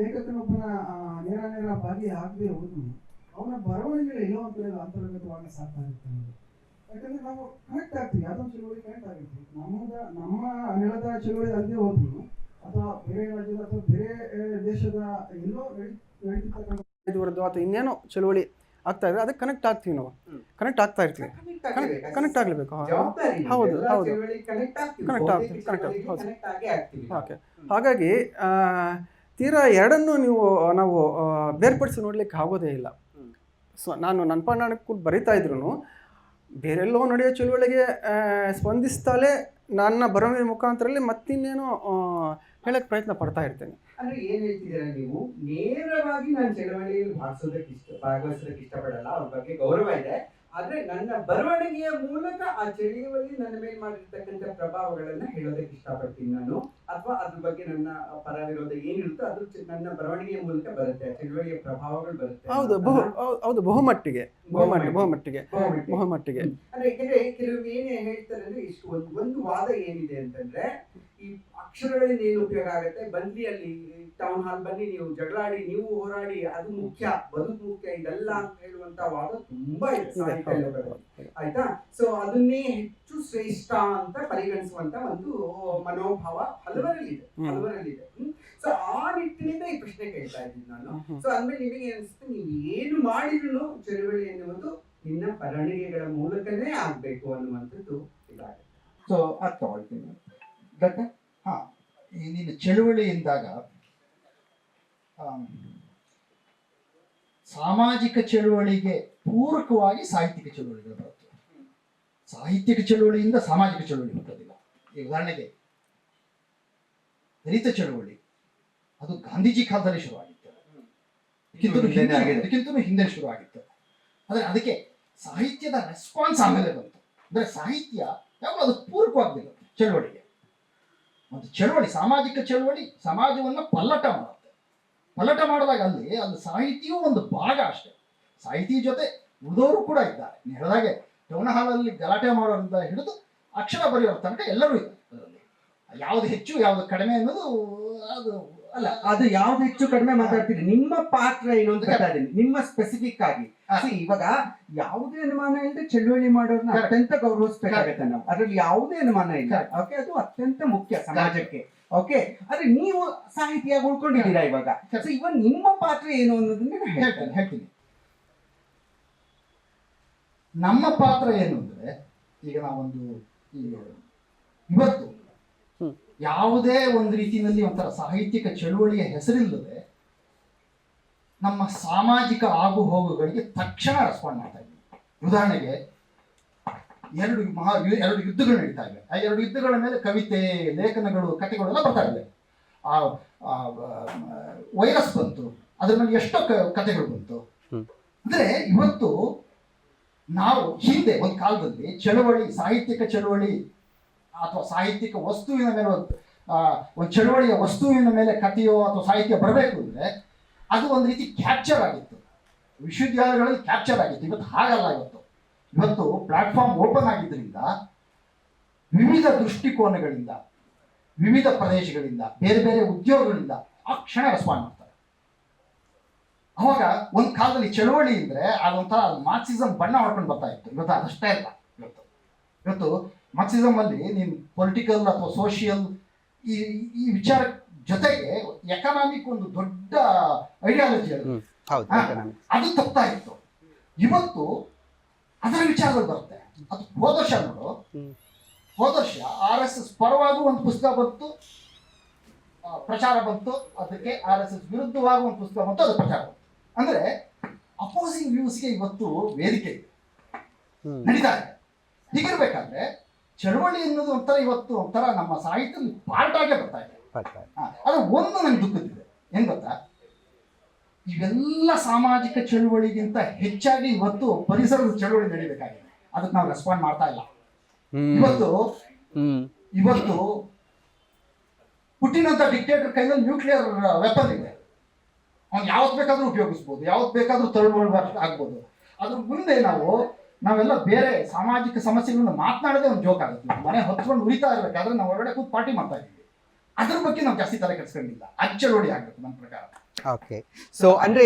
ಲೇಖಕನೊಬ್ಬನ ನೇರ ನೇರ ಭಾಗಿ ಆಗದೆ ಹೋದ್ರು ಅವನ ಬರವಣಿಗೆ ಎಲ್ಲೋ ಒಂದು ಕಡೆ ಅಂತರ್ಗತವಾಗಿ ಅನ್ನೋದು ಯಾಕಂದ್ರೆ ನಾವು ಕನೆಕ್ಟ್ ಆಗ್ತೀವಿ ಅದೊಂದು ಚಳುವಳಿ ಕನೆಕ್ಟ್ ಆಗುತ್ತೆ. ನಮ್ಮದ ನಮ್ಮ ನೆಲದ ಚಳುವಳಿ ಅಲ್ಲದೆ ಹೋದ್ರು ಅಥವಾ ಬೇರೆ ರಾಜ್ಯದ ಅಥವಾ ಬೇರೆ ದೇಶದ ಎಲ್ಲೋ ನಡಿ- ನಡೀತಿರ್ತಕ್ಕಂಥ ಇದು ಅಥವಾ ಇನ್ನೇನೋ ಚಳುವಳಿ ಆಗ್ತಾ ಇದ್ರೆ ಅದಕ್ಕೆ ಕನೆಕ್ಟ್ ಆಗ್ತೀವಿ ನಾವು. ಕನೆಕ್ಟ್ ಆಗ್ತಾ ಇರ್ತೀವಿ. ಕನೆಕ್ಟ್ ಆಗಲೇಬೇಕು. ಹೌದು. ಹೌದು ಕನೆಕ್ಟ್ ಆಗ್ತೀವಿ. ಕನೆಕ್ಟ್ ಆಗ್ತೀವಿ ಓಕೆ. ಹಾಗಾಗಿ ತೀರಾ ಎರಡನ್ನು ನೀವು ನಾವು ಬೇರ್ಪಡಿಸಿ ನೋಡ್ಲಿಕ್ಕೆ ಆಗೋದೇ ಇಲ್ಲ. ಸೊ ನಾನು ನನ್ನ ಪಣ್ಣಕ್ಕೂ ಬರಿತಾ ಇದ್ರು ಬೇರೆಲ್ಲೋ ನಡೆಯೋ ಚಳುವಳಿಗೆ ಸ್ಪಂದಿಸ್ತಾಲೇ ನನ್ನ ಬರವಣಿಗೆ ಮುಖಾಂತರಲ್ಲಿ ಮತ್ತಿನ್ನೇನೋ ಹೇಳಕ್ಕೆ ಪ್ರಯತ್ನ ಪಡ್ತಾ ಇರ್ತೇನೆ. ಅಂದ್ರೆ ಏನ್ ಹೇಳ್ತಿದ್ದೀರಾ ನೀವು? ನೇರವಾಗಿ ನಾನು ಚಳವಳಿಯಲ್ಲಿ ಭಾಗಿಸೋದಕ್ಕೆ ಇಷ್ಟ ಭಾಗವಹಿಸೋದಕ್ಕೆ ಇಷ್ಟಪಡಲ್ಲ ಅವ್ರ ಬಗ್ಗೆ ಗೌರವ ಇದೆ. ಆದ್ರೆ ನನ್ನ ಬರವಣಿಗೆಯ ಮೂಲಕ ಆ ಚಳಿಯುವಲ್ಲಿ ನನ್ನ ಮೇಲೆ ಮಾಡಿರ್ತಕ್ಕಂಥ ಪ್ರಭಾವಗಳನ್ನ ಹೇಳೋದಕ್ಕೆ ಇಷ್ಟಪಡ್ತೀನಿ ನಾನು. ಅಥವಾ ಅದ್ರ ಬಗ್ಗೆ ನನ್ನ ಪರ ವಿರೋಧ ಏನಿರುತ್ತೋ ಅದು ನನ್ನ ಬರವಣಿಗೆಯ ಮೂಲಕ ಬರುತ್ತೆ ಚಳುವಳಿಯ ಪ್ರಭಾವಗಳು ಬರುತ್ತೆ ಹೌದು ಬಹು ಹೌದು- ಬಹುಮಟ್ಟಿಗೆ ಬಹುಮಟ್ಟಿಗೆ ಬಹುಮಟ್ಟಿಗೆ ಬಹುಮಟ್ಟಿಗೆ. ಬಹುಮಟ್ಟಿಗೆ. ಅಂದ್ರೆ ಯಾಕಂದ್ರೆ ಕೆಲವು ಏನ್ ಹೇಳ್ತಾರೆ ಅಂದ್ರೆ ಇಷ್ಟು ಒಂದು ಒಂದು ವಾದ ಏನಿದೆ ಅಂತಂದ್ರೆ ಈ ಅಕ್ಷರಗಳಿಂದ ಏನು ಉಪಯೋಗ ಆಗುತ್ತೆ? ಬಂದ್ಲಿಯಲ್ಲಿ ಟೌನ್ ಹಾಲ್ ಬನ್ನಿ ನೀವು ಜಗಳಾಡಿ ನೀವು ಹೋರಾಡಿ ಅದು ಮುಖ್ಯ ಬದುಕು ಮುಖ್ಯ ಇದೆಲ್ಲ ಅಂತ ಹೇಳುವಂತ ವಾದ ತುಂಬಾ ಇದೆ ಸಾಹಿತ್ಯ. ಆಯ್ತಾ? ಸೊ ಅದನ್ನೇ ಹೆಚ್ಚು ಶ್ರೇಷ್ಠ ಅಂತ ಪರಿಗಣಿಸುವಂತ ಒಂದು ಮನೋಭಾವ ಹಲವರಲ್ಲಿದೆ ಹಲವರಲ್ಲಿ ಹಲವರಲ್ಲಿದೆ. ಸೊ ಆ ನಿಟ್ಟಿನಿಂದ ಈ ಪ್ರಶ್ನೆ ಕೇಳ್ತಾ ಇದ್ದೀನಿ ನಾನು. ಸೊ ಅಂದ್ರೆ ನಿಮಗೆ ಅನಿಸುತ್ತೆ ನೀವು ಏನು ಮಾಡಿದ್ರು ಚಳುವಳಿ ಎನ್ನುವುದು ನಿನ್ನ ಪರಣಿಗೆಗಳ ಮೂಲಕನೇ ಆಗ್ಬೇಕು ಅನ್ನುವಂಥದ್ದು ಇದಾಗಿದೆ ಸೊ ಅರ್ಥ ಹಾ ದತ್ತ ಹಾ ಈ ನೀನು ಚಳುವಳಿ ಎಂದಾಗ ಸಾಮಾಜಿಕ ಚಳುವಳಿಗೆ ಪೂರಕವಾಗಿ ಸಾಹಿತ್ಯಿಕ ಚಳುವಳಿಗಳು ಬರುತ್ತೆ ಸಾಹಿತ್ಯಿಕ ಚಳುವಳಿಯಿಂದ ಸಾಮಾಜಿಕ ಚಳುವಳಿ ಹುಟ್ಟೋದಿಲ್ಲ. ಈ ಉದಾಹರಣೆಗೆ ದಲಿತ ಚಳುವಳಿ ಅದು ಗಾಂಧೀಜಿ ಕಾಲದಲ್ಲಿ ಶುರುವಾಗಿತ್ತು. ಅದಕ್ಕಿಂತಲೂ ಅದಕ್ಕಿಂತ ಹಿಂದೆ ಶುರುವಾಗಿತ್ತು. ಆದರೆ ಅದಕ್ಕೆ ಸಾಹಿತ್ಯದ ರೆಸ್ಪಾನ್ಸ್ ಆಮೇಲೆ ಬಂತು. ಅಂದ್ರೆ ಸಾಹಿತ್ಯ ಯಾವಾಗ ಅದು ಪೂರಕವಾಗಿ ಚಳುವಳಿಗೆ. ಒಂದು ಚಳುವಳಿ ಸಾಮಾಜಿಕ ಚಳುವಳಿ ಸಮಾಜವನ್ನು ಪಲ್ಲಟ ಮಾಡುತ್ತೆ ಪಲ್ಲಟ ಮಾಡಿದಾಗ ಅಲ್ಲಿ ಅಲ್ಲಿ ಸಾಹಿತಿಯೂ ಒಂದು ಭಾಗ ಅಷ್ಟೇ. ಸಾಹಿತಿ ಜೊತೆ ಉಳಿದವರು ಕೂಡ ಇದ್ದಾರೆ. ನೀವು ಹೇಳಿದಾಗೆ ಟೌನ್ ಹಾಲಲ್ಲಿ ಗಲಾಟೆ ಮಾಡೋರಿಂದ ಹಿಡಿದು ಅಕ್ಷರ ಬರೆಯೋರ ತನಕ ಎಲ್ಲರೂ ಇದ್ದಾರೆ ಅದರಲ್ಲಿ. ಯಾವ್ದು ಹೆಚ್ಚು ಯಾವ್ದು ಕಡಿಮೆ ಅನ್ನೋದು ಅದು ಅಲ್ಲ. ಅದು ಯಾವ್ದು ಹೆಚ್ಚು ಕಡಿಮೆ ಮಾತಾಡ್ತೀರಿ? ನಿಮ್ಮ ಪಾತ್ರ ಏನು ಅಂತ ಹೇಳ್ತಾ ಇದ್ದೀನಿ. ನಿಮ್ಮ ಸ್ಪೆಸಿಫಿಕ್ ಆಗಿ. ಇವಾಗ ಯಾವುದೇ ಅನುಮಾನ ಇಲ್ಲದೆ ಚಳುವಳಿ ಮಾಡೋರ್ನ ಅತ್ಯಂತ ಗೌರವಿಸ್ಬೇಕಾಗತ್ತೆ ನಾವು. ಅದ್ರಲ್ಲಿ ಯಾವುದೇ ಅನುಮಾನ ಇಲ್ಲ. ಓಕೆ ಅದು ಅತ್ಯಂತ ಮುಖ್ಯ ಸಮಾಜಕ್ಕೆ. ಓಕೆ ಆದ್ರೆ ನೀವು ಸಾಹಿತಿಯಾಗಿ ಉಳ್ಕೊಂಡಿದ್ದೀರಾ ಇವಾಗ. ಸೊ ಇವಾಗ ನಿಮ್ಮ ಪಾತ್ರ ಏನು ಅನ್ನೋದನ್ನ ನಾನು ಹೇಳ್ತೇನೆ. ಹೇಳ್ತೇನೆ ನಮ್ಮ ಪಾತ್ರ ಏನು ಅಂದ್ರೆ ಈಗ ನಾವೊಂದು ಇವತ್ತು. ಯಾವುದೇ ಒಂದು ರೀತಿಯಲ್ಲಿ ಒಂಥರ ಸಾಹಿತ್ಯಿಕ ಚಳುವಳಿಯ ಹೆಸರಿಲ್ಲದೆ ನಮ್ಮ ಸಾಮಾಜಿಕ ಆಗುಹೋಗುಗಳಿಗೆ ತಕ್ಷಣ ರೆಸ್ಪಾಂಡ್ ಮಾಡ್ತಾ ಇದ್ದೀವಿ ಉದಾಹರಣೆಗೆ ಎರಡು ಮಹಾ ಎರಡು ಯುದ್ಧಗಳು ನಡೀತಾ ಇವೆ. ಆ ಎರಡು ಯುದ್ಧಗಳ ಮೇಲೆ ಕವಿತೆ ಲೇಖನಗಳು ಕಥೆಗಳೆಲ್ಲ ಬರ್ತಾ ಇವೆ. ಆ ವೈರಸ್ ಬಂತು. ಅದ್ರ ಮೇಲೆ ಎಷ್ಟೋ ಕಥೆಗಳು ಬಂತು. ಅಂದ್ರೆ ಇವತ್ತು ನಾವು ಹಿಂದೆ ಒಂದು ಕಾಲದಲ್ಲಿ ಚಳವಳಿ ಸಾಹಿತ್ಯಿಕ ಚಳವಳಿ ಅಥವಾ ಸಾಹಿತ್ಯಿಕ ವಸ್ತುವಿನ ಮೇಲೆ ಒಂದು ಚಳವಳಿಯ ವಸ್ತುವಿನ ಮೇಲೆ ಕಥೆಯೋ ಅಥವಾ ಸಾಹಿತ್ಯ ಬರಬೇಕು ಅಂದ್ರೆ ಅದು ಒಂದು ರೀತಿ ಕ್ಯಾಪ್ಚರ್ ಆಗಿತ್ತು. ವಿಶ್ವವಿದ್ಯಾಲಯಗಳಲ್ಲಿ ಕ್ಯಾಪ್ಚರ್ ಆಗಿತ್ತು. ಇವತ್ತು ಹಾಗಲ್ಲ ಇವತ್ತು. ಇವತ್ತು ಪ್ಲಾಟ್ಫಾರ್ಮ್ ಓಪನ್ ಆಗಿದ್ದರಿಂದ ವಿವಿಧ ದೃಷ್ಟಿಕೋನಗಳಿಂದ ವಿವಿಧ ಪ್ರದೇಶಗಳಿಂದ ಬೇರೆ ಬೇರೆ ಉದ್ಯೋಗಗಳಿಂದ ಆ ಕ್ಷಣ ರೆಸ್ಪಾಂಡ್ ಮಾಡ್ತಾರೆ. ಅವಾಗ ಒಂದು ಕಾಲದಲ್ಲಿ ಚಳುವಳಿ ಅಂದ್ರೆ ಅದೊಂಥರ ಮಾರ್ಕ್ಸಿಸಂ ಬಣ್ಣ ಹೊಡ್ಕೊಂಡು ಬರ್ತಾ ಇತ್ತು. ಇವತ್ತು ಅದಷ್ಟೇ ಇಲ್ಲ ಇವತ್ತು. ಇವತ್ತು ಮಾರ್ಕ್ಸಿಸಂ ಅಲ್ಲಿ ನೀನು ಪೊಲಿಟಿಕಲ್ ಅಥವಾ ಸೋಷಿಯಲ್ ಈ ಈ ವಿಚಾರ ಜೊತೆಗೆ ಎಕನಾಮಿಕ್ ಒಂದು ದೊಡ್ಡ ಐಡಿಯಾಲಜಿ ಅದು ತಪ್ತಾ ಇತ್ತು. ಇವತ್ತು ಅದರ ವಿಚಾರಗಳು ಬರುತ್ತೆ. ಅದು ಹೋದ ವರ್ಷ ನೋಡು. ಹೋದ ವರ್ಷ ಆರ್ ಎಸ್ ಎಸ್ ಪರವಾಗಿ ಒಂದು ಪುಸ್ತಕ ಬಂತು. ಪ್ರಚಾರ ಬಂತು. ಅದಕ್ಕೆ ಆರ್ ಎಸ್ ಎಸ್ ವಿರುದ್ಧವಾಗಿ ಒಂದು ಪುಸ್ತಕ ಬಂತು. ಅದು ಪ್ರಚಾರ ಬಂತು. ಅಂದ್ರೆ ಅಪೋಸಿಂಗ್ ವ್ಯೂಸ್ಗೆ ಇವತ್ತು ವೇದಿಕೆ ಇದೆ. ನಡೀತಾ ಇದೆ. ಹೀಗಿರ್ಬೇಕಾದ್ರೆ ಚಳವಳಿ ಅನ್ನೋದು ಒಂಥರ ಇವತ್ತು ಒಂಥರ ನಮ್ಮ ಸಾಹಿತ್ಯದ ಪಾರ್ಟ್ ಆಗೇ ಬರ್ತಾ ಇದೆ. ಅದು ಒಂದು ನನಗೆ ದುಃಖದಿದೆ ಏನ್ ಗೊತ್ತಾ? ಇವೆಲ್ಲ ಸಾಮಾಜಿಕ ಚಳುವಳಿಗಿಂತ ಹೆಚ್ಚಾಗಿ ಇವತ್ತು ಪರಿಸರದ ಚಳುವಳಿ ನಡೀಬೇಕಾಗಿದೆ. ಅದಕ್ಕೆ ನಾವು ರೆಸ್ಪಾಂಡ್ ಮಾಡ್ತಾ ಇಲ್ಲ. ಇವತ್ತು ಇವತ್ತು ಪುಟಿನ್ ಅಂತ ಡಿಕ್ಟೇಟರ್ ಕೈಯಲ್ಲಿ ನ್ಯೂಕ್ಲಿಯರ್ ವೆಪನ್ ಇದೆ. ಅವ್ನು ಯಾವತ್ ಬೇಕಾದ್ರೂ ಉಪಯೋಗಿಸ್ಬೋದು ಯಾವತ್ ಬೇಕಾದ್ರೂ ತಳ್ಳುವ ಆಗ್ಬೋದು. ಅದ್ರ ಮುಂದೆ ನಾವು ನಾವೆಲ್ಲ ಬೇರೆ ಸಾಮಾಜಿಕ ಸಮಸ್ಯೆಗಳನ್ನ ಮಾತನಾಡದೆ ಒಂದು ಜೋಕ್ ಆಗುತ್ತೆ. ಮನೆ ಹೊತ್ಕೊಂಡು ಉರಿತಾ ಇರ್ಬೇಕಾದ್ರೆ ನಾವು ಹೊರಗಡೆ ಕೂತ್ ಪಾರ್ಟಿ ಮಾಡ್ತಾ ಇದ್ದೀವಿ. ಅದ್ರ ಬಗ್ಗೆ ನಾವು ಜಾಸ್ತಿ ತಲೆ ಕೆಡಿಸ್ಕೊಂಡಿಲ್ಲ. ಅಚ್ಚಳೋಡಿ ಚಳುವಳಿ ಆಗ್ಬೇಕು ನನ್ನ ಪ್ರಕಾರ. ಓಕೆ ಸೊ ಅಂದ್ರೆ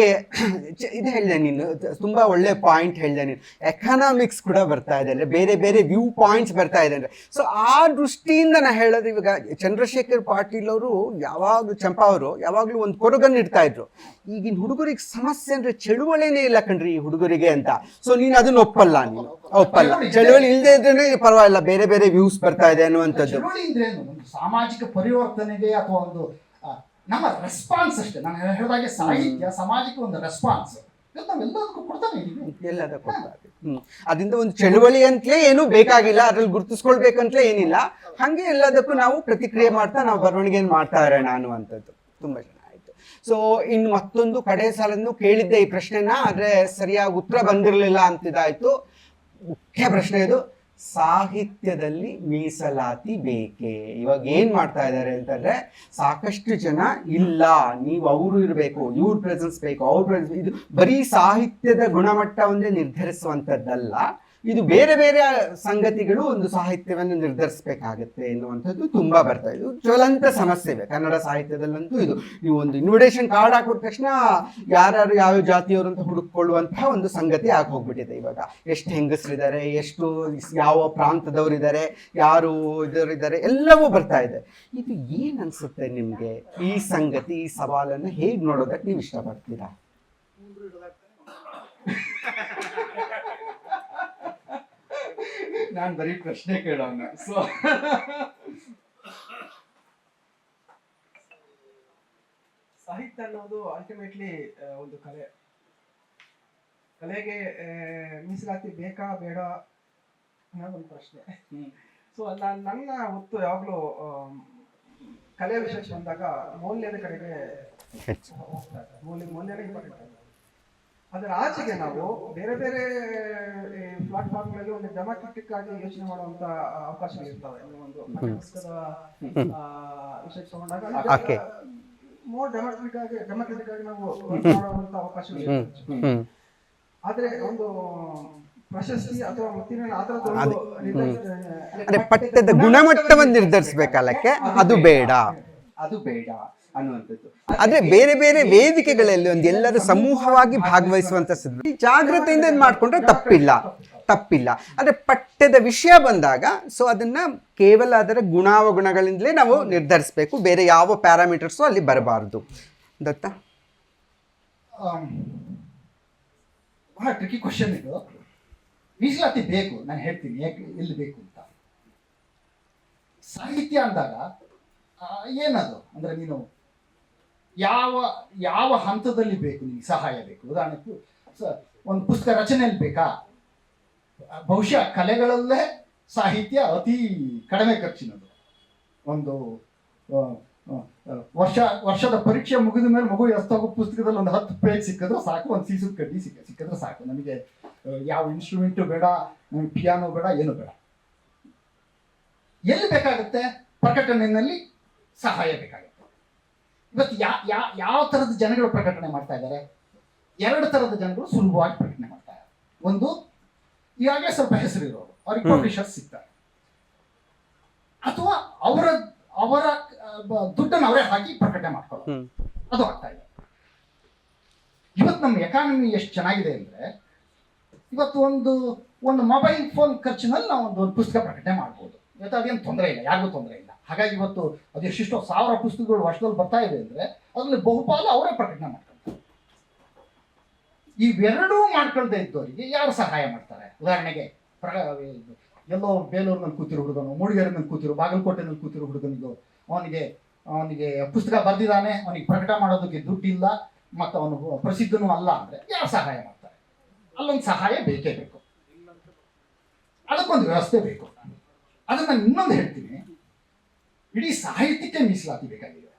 ಇದು ಹೇಳಿದೆ ನೀನು. ತುಂಬಾ ಒಳ್ಳೆ ಪಾಯಿಂಟ್ ಹೇಳಿದೆ ನೀನು. ಎಕನಾಮಿಕ್ಸ್ ಕೂಡ ಬರ್ತಾ ಇದೆ ಅಂದ್ರೆ ಬೇರೆ ಬೇರೆ ವ್ಯೂ ಪಾಯಿಂಟ್ಸ್ ಬರ್ತಾ ಇದೆ ಅಂದ್ರೆ. ಸೊ ಆ ದೃಷ್ಟಿಯಿಂದ ನಾ ಹೇಳೋದು ಇವಾಗ ಚಂದ್ರಶೇಖರ್ ಪಾಟೀಲ್ ಅವರು ಯಾವಾಗಲೂ ಚಂಪಾ ಅವರು ಯಾವಾಗಲೂ ಒಂದು ಕೊರಗನ್ನು ಇಡ್ತಾ ಇದ್ರು. ಈಗಿನ ಹುಡುಗರಿಗೆ ಸಮಸ್ಯೆ ಅಂದ್ರೆ ಚಳುವಳಿನೇ ಇಲ್ಲ ಕಣ್ರಿ ಈ ಹುಡುಗರಿಗೆ ಅಂತ. ಸೊ ನೀನು ಅದನ್ನ ಒಪ್ಪಲ್ಲ ನೀನು. ಒಪ್ಪಲ್ಲ. ಚಳುವಳಿ ಇಲ್ಲದೆ ಇದ್ರೆ ಪರವಾಗಿಲ್ಲ. ಬೇರೆ ಬೇರೆ ವ್ಯೂಸ್ ಬರ್ತಾ ಇದೆ ಅನ್ನುವಂಥದ್ದು. ಸಾಮಾಜಿಕ ಪರಿವರ್ತನೆಗೆ ಅಥವಾ ಒಂದು ನಮ್ಮ ರೆಸ್ಪಾನ್ಸ್ ಅಷ್ಟೇ. ನಾನು ಹೇಳಿದಾಗೆ ಸಾಹಿತ್ಯ ಸಮಾಜಕ್ಕೆ ಒಂದು ರೆಸ್ಪಾನ್ಸ್ ನಾವೆಲ್ಲದಕ್ಕೂ ಕೊಡ್ತಾನೆ ಎಲ್ಲದಕ್ಕೂ ಅದರಿಂದ ಒಂದು ಚಳುವಳಿ ಅಂತಲೇ ಏನು ಬೇಕಾಗಿಲ್ಲ. ಅದ್ರಲ್ಲಿ ಗುರುತಿಸ್ಕೊಳ್ಬೇಕಂತಲೇ ಏನಿಲ್ಲ. ಹಂಗೆ ಎಲ್ಲದಕ್ಕೂ ನಾವು ಪ್ರತಿಕ್ರಿಯೆ ಮಾಡ್ತಾ ನಾವು ಬರವಣಿಗೆಯನ್ನು ಮಾಡ್ತಾ ಇರೋಣ ಅನ್ನುವಂಥದ್ದು. ತುಂಬಾ ಚೆನ್ನಾಗಿತ್ತು ಸೊ ಇನ್ನು ಮತ್ತೊಂದು ಕಡೆ ಸಾಲನ್ನು ಕೇಳಿದ್ದೆ ಈ ಪ್ರಶ್ನೆನ. ಆದ್ರೆ ಸರಿಯಾಗಿ ಉತ್ತರ ಬಂದಿರಲಿಲ್ಲ ಅಂತಿದಾಯ್ತು. ಮುಖ್ಯ ಪ್ರಶ್ನೆ ಇದು. ಸಾಹಿತ್ಯದಲ್ಲಿ ಮೀಸಲಾತಿ ಬೇಕೇ? ಇವಾಗ ಏನ್ ಮಾಡ್ತಾ ಇದ್ದಾರೆ ಅಂತಂದ್ರೆ, ಸಾಕಷ್ಟು ಜನ ಇಲ್ಲ, ನೀವು ಅವರು ಇರಬೇಕು, ಇವ್ರ ಪ್ರೆಸೆನ್ಸ್ ಬೇಕು, ಅವ್ರ ಪ್ರೆಸೆನ್ಸ್ ಇದು ಬರೀ ಸಾಹಿತ್ಯದ ಗುಣಮಟ್ಟ ಒಂದೇ ನಿರ್ಧರಿಸುವಂಥದ್ದಲ್ಲ ಇದು ಬೇರೆ ಬೇರೆ ಸಂಗತಿಗಳು ಒಂದು ಸಾಹಿತ್ಯವನ್ನು ನಿರ್ಧರಿಸಬೇಕಾಗತ್ತೆ ಎನ್ನುವಂಥದ್ದು ತುಂಬಾ ಬರ್ತಾ ಇದೆ. ಜ್ವಲಂತ ಸಮಸ್ಯೆ ಇದೆ ಕನ್ನಡ ಸಾಹಿತ್ಯದಲ್ಲಂತೂ ಇದು ನೀವು ಒಂದು ಇನ್ವಿಟೇಷನ್ ಕಾರ್ಡ್ ಹಾಕಿದ ತಕ್ಷಣ ಯಾರ್ಯಾರು ಯಾವ ಜಾತಿಯವರು ಅಂತ ಹುಡುಕೊಳ್ಳುವಂತಹ ಒಂದು ಸಂಗತಿ ಆಗಿ ಹೋಗ್ಬಿಟ್ಟಿದೆ ಇವಾಗ. ಎಷ್ಟು ಹೆಂಗಸರಿದ್ದಾರೆ, ಎಷ್ಟು ಯಾವ ಪ್ರಾಂತದವರಿದ್ದಾರೆ, ಯಾರು ಇದರಿದ್ದಾರೆ, ಎಲ್ಲವೂ ಬರ್ತಾ ಇದೆ. ಇದು ಏನ್ ಅನ್ಸುತ್ತೆ ನಿಮ್ಗೆ? ಈ ಸಂಗತಿ, ಈ ಸವಾಲನ್ನು ಹೇಗೆ ನೋಡೋದಕ್ಕೆ ನೀವು ಇಷ್ಟಪಡ್ತೀರಾ? ನಾನು ಬರೀ ಪ್ರಶ್ನೆ ಕೇಳೋಣ. ಸೊ ಸಾಹಿತ್ಯ ಅನ್ನೋದು ಅಲ್ಟಿಮೇಟ್ಲಿ ಒಂದು ಕಲೆ. ಕಲೆಗೆ ಮೀಸಲಾತಿ ಬೇಕಾ ಬೇಡ ಅನ್ನೋದೊಂದು ಪ್ರಶ್ನೆ. ಸೊ ನಾನು ನನ್ನ ಹೊತ್ತು ಯಾವಾಗಲೂ ಕಲೆ ವಿಶೇಷ ಬಂದಾಗ ಮೌಲ್ಯದ ಕಡೆಗೆ ಮೌಲ್ಯ ಮೌಲ್ಯನೇ ಅದರ ಆಚೆಗೆ ನಾವು ಬೇರೆ ಬೇರೆ ಪ್ಲಾಟ್ಫಾರ್ಮ್ಗಳಲ್ಲಿ ಒಂದು ಡೆಮಾಕ್ರೆಟಿಕ್ ಆಗಿ ಯೋಚನೆ ಮಾಡುವಂತ ಅವಕಾಶಗಳು ಇರ್ತವೆ. ಒಂದು ವಿಷಯಕ್ಕೆ ತಗೊಂಡಾಗ. ಮೋರ್ ಡೆಮಾಕ್ರೆಟಿಕ್ ಆಗಿ ಡೆಮಾಕ್ರೆಟಿಕ್ ಆಗಿ ನಾವು ಮಾಡುವಂತ ಅವಕಾಶಗಳು ಹ್ಮ್. ಆದ್ರೆ ಒಂದು ಪ್ರಶಸ್ತಿ ಅಥವಾ ಅಂದ್ರೆ ಪಠ್ಯದ ಗುಣಮಟ್ಟವನ್ನು ನಿರ್ಧರಿಸಬೇಕಲ್ಲಕ್ಕೆ? ಅದು ಬೇಡ. ಅದು ಬೇಡ. ಅನ್ನುವಂಥದ್ದು. ಆದ್ರೆ ಬೇರೆ ಬೇರೆ ವೇದಿಕೆಗಳಲ್ಲಿ ಒಂದು ಎಲ್ಲರೂ ಸಮೂಹವಾಗಿ ಭಾಗವಹಿಸುವಂತ ಸಂದರ್ಭ ಇದ್ ಮಾಡ್ಕೊಂಡ್ರೆ ತಪ್ಪಿಲ್ಲ. ತಪ್ಪಿಲ್ಲ. ಅಂದ್ರೆ ಪಠ್ಯದ ವಿಷಯ ಬಂದಾಗ ಸೊ ಅದನ್ನ ಕೇವಲ ಅದರ ಗುಣಾವಗುಣಗಳಿಂದಲೇ ನಾವು ನಿರ್ಧರಿಸಬೇಕು. ಬೇರೆ ಯಾವ ಪ್ಯಾರಾಮೀಟರ್ಸು ಅಲ್ಲಿ ಬರಬಾರದು. ದತ್ತ? ಬಹಳ ಟ್ರಿಕಿ ಕ್ವಶನ್ ಇದು. ಮೀಸಲಾತಿ ಬೇಕು ನಾನು ಹೇಳ್ತೀನಿ. ಯಾಕೆ ಎಲ್ಲಿ ಬೇಕು ಅಂತ. ಸಾಹಿತ್ಯ ಅಂದಾಗ ಏನದು? ಅಂದ್ರೆ ನೀನು ಯಾವ ಯಾವ ಹಂತದಲ್ಲಿ ಬೇಕು ನಿಮಗೆ ಸಹಾಯ ಬೇಕು? ಉದಾಹರಣೆಗೆ ಒಂದು ಪುಸ್ತಕ ರಚನೆಯಲ್ಲಿ ಬೇಕಾ? ಬಹುಶಃ ಕಲೆಗಳಲ್ಲೇ ಸಾಹಿತ್ಯ ಅತಿ ಕಡಿಮೆ ಖರ್ಚಿನದು ಒಂದು ವರ್ಷ, ವರ್ಷದ ಪರೀಕ್ಷೆ ಮುಗಿದ ಮೇಲೆ ಮಗು ಎಷ್ಟಾಗೋ ಪುಸ್ತಕದಲ್ಲಿ ಒಂದು ಹತ್ತು ಪೇಜ್ ಸಿಕ್ಕಿದ್ರೆ ಸಾಕು, ಒಂದು ಸೀಸದ ಕಡ್ಡಿ ಸಿಕ್ಕ ಸಿಕ್ಕಿದ್ರೆ ಸಾಕು. ನಮಗೆ ಯಾವ ಇನ್ಸ್ಟ್ರೂಮೆಂಟು ಬೇಡ ಪಿಯಾನೋ ಬೇಡ, ಏನು ಬೇಡ. ಎಲ್ಲಿ ಬೇಕಾಗುತ್ತೆ? ಪ್ರಕಟಣೆಯಲ್ಲಿ ಸಹಾಯ ಬೇಕಾಗುತ್ತೆ. ಇವತ್ತು ಯಾ ಯಾ ಯಾವ ಥರದ ಜನಗಳು ಪ್ರಕಟಣೆ ಮಾಡ್ತಾ ಇದ್ದಾರೆ? ಎರಡು ಥರದ ಜನಗಳು ಸುಲಭವಾಗಿ ಪ್ರಕಟಣೆ ಮಾಡ್ತಾ ಇದ್ದಾರೆ. ಒಂದು ಈಗಾಗಲೇ ಸ್ವಲ್ಪ ಹೆಸರಿರೋರು ಅವ್ರಿಗೆ. ಪಬ್ಲಿಷರ್ಸ್ ಸಿಗ್ತಾರೆ. ಅಥವಾ ಅವರ ಅವರ ದುಡ್ಡನ್ನು ಅವರೇ ಹಾಕಿ ಪ್ರಕಟಣೆ ಮಾಡ್ಕೊಳ್ಳೋದು ಅದು ಆಗ್ತಾ ಇದೆ. ಇವತ್ತು ನಮ್ಮ ಎಕಾನಮಿ ಎಷ್ಟು ಚೆನ್ನಾಗಿದೆ ಅಂದ್ರೆ ಇವತ್ತು ಒಂದು ಒಂದು ಮೊಬೈಲ್ ಫೋನ್ ಖರ್ಚಿನಲ್ಲಿ ನಾವು ಒಂದು ಒಂದು ಪುಸ್ತಕ ಪ್ರಕಟಣೆ ಮಾಡ್ಬೋದು. ಇವತ್ತು ಅದೇನು ತೊಂದರೆ ಇಲ್ಲ, ಯಾರಿಗೂ ತೊಂದರೆ ಇಲ್ಲ. ಹಾಗಾಗಿ ಇವತ್ತು ಅದು ಎಷ್ಟೆಷ್ಟೋ ಸಾವಿರ ಪುಸ್ತಕಗಳು ವರ್ಷದಲ್ಲಿ ಬರ್ತಾ ಇದೆ ಅಂದರೆ ಅದರಲ್ಲಿ ಬಹುಪಾಲು ಅವರೇ ಪ್ರಕಟಣೆ ಮಾಡ್ತಾರೆ ಇವೆರಡೂ ಮಾಡ್ಕೊಳ್ದೇ ಇದ್ದವರಿಗೆ ಯಾರು ಸಹಾಯ ಮಾಡ್ತಾರೆ? ಉದಾಹರಣೆಗೆ ಪ್ರ ಎಲ್ಲೋ ಬೇಲೂರಿನಲ್ಲಿ ಕೂತಿರೋ ಹುಡುಗನು ಮೂಡಿಗೆರೆನಲ್ಲಿ ಕೂತಿರೋ ಬಾಗಲಕೋಟೆನಲ್ಲಿ ಕೂತಿರೋ ಹುಡುಗನಿಗೆ ಅವನಿಗೆ ಅವನಿಗೆ ಪುಸ್ತಕ ಬರೆದಿದ್ದಾನೆ, ಅವನಿಗೆ ಪ್ರಕಟ ಮಾಡೋದಕ್ಕೆ ದುಡ್ಡಿಲ್ಲ, ಮತ್ತು ಅವನು ಪ್ರಸಿದ್ಧನೂ ಅಲ್ಲ ಅಂದರೆ ಯಾರು ಸಹಾಯ ಮಾಡ್ತಾರೆ? ಅಲ್ಲೊಂದು ಸಹಾಯ ಬೇಕೇ ಬೇಕು. ಅದಕ್ಕೊಂದು ವ್ಯವಸ್ಥೆ ಬೇಕು. ಅದನ್ನ ನಾನು ಇನ್ನೊಂದು ಹೇಳ್ತೀನಿ. ಇಡೀ ಸಾಹಿತ್ಯಕ್ಕೆ ಮೀಸಲಾತಿ ಬೇಕಾಗಿದೆ.